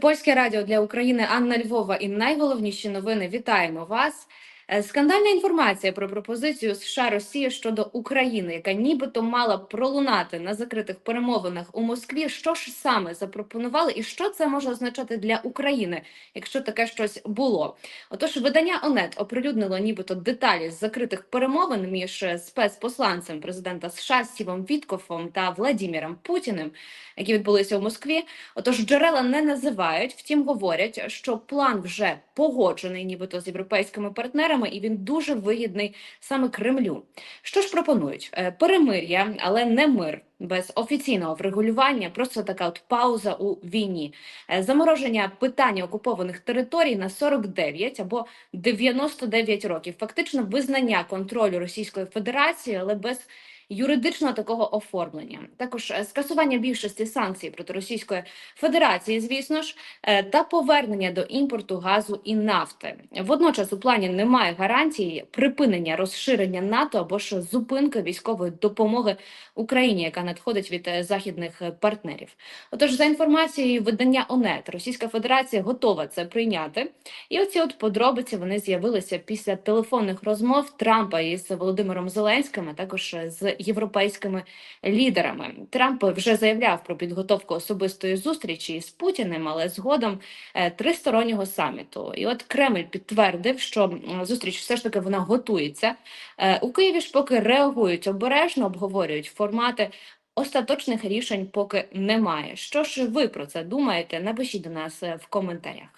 Польське радіо для України Анна Львова і найголовніші новини. Вітаємо вас. Е, Скандальна інформація про пропозицію США Росії щодо України, яка нібито мала пролунати на закритих перемовинах у Москві. Що ж саме запропонували, і що це може означати для України, якщо таке щось було? Отож, видання ОНЕТ оприлюднило нібито деталі з закритих перемовин між е, спецпосланцем президента США Стівом Віткофом та Владіміром Путіним, які відбулися у Москві. Отож, джерела не називають, втім говорять, що план вже погоджений, нібито з європейськими партнерами, і він дуже вигідний саме Кремлю. Що ж пропонують? Е, Перемир'я, але не мир. Без офіційного врегулювання, просто така от пауза у війні, Е, замороження питання окупованих територій на 49 або 99 років, фактично визнання контролю Російської Федерації, але без юридичного такого оформлення. Також е, скасування більшості санкцій проти Російської Федерації, звісно ж, е, та повернення до імпорту газу і нафти. Водночас у плані немає гарантії припинення розширення НАТО або ж зупинки військової допомоги Україні, яка надходить від е, західних партнерів. Отож, за інформацією видання ОНЕТ, Російська Федерація готова це прийняти. І оці от подробиці вони з'явилися після телефонних розмов Трампа із Володимиром Зеленським, а також з європейськими лідерами. Трамп вже заявляв про підготовку особистої зустрічі з Путіним, але згодом е, тристороннього саміту. І от Кремль підтвердив, що зустріч все ж таки вона готується. Е, У Києві ж поки реагують обережно, обговорюють формати. Остаточних рішень поки немає. Що ж ви про це думаєте? Напишіть до нас е, в коментарях.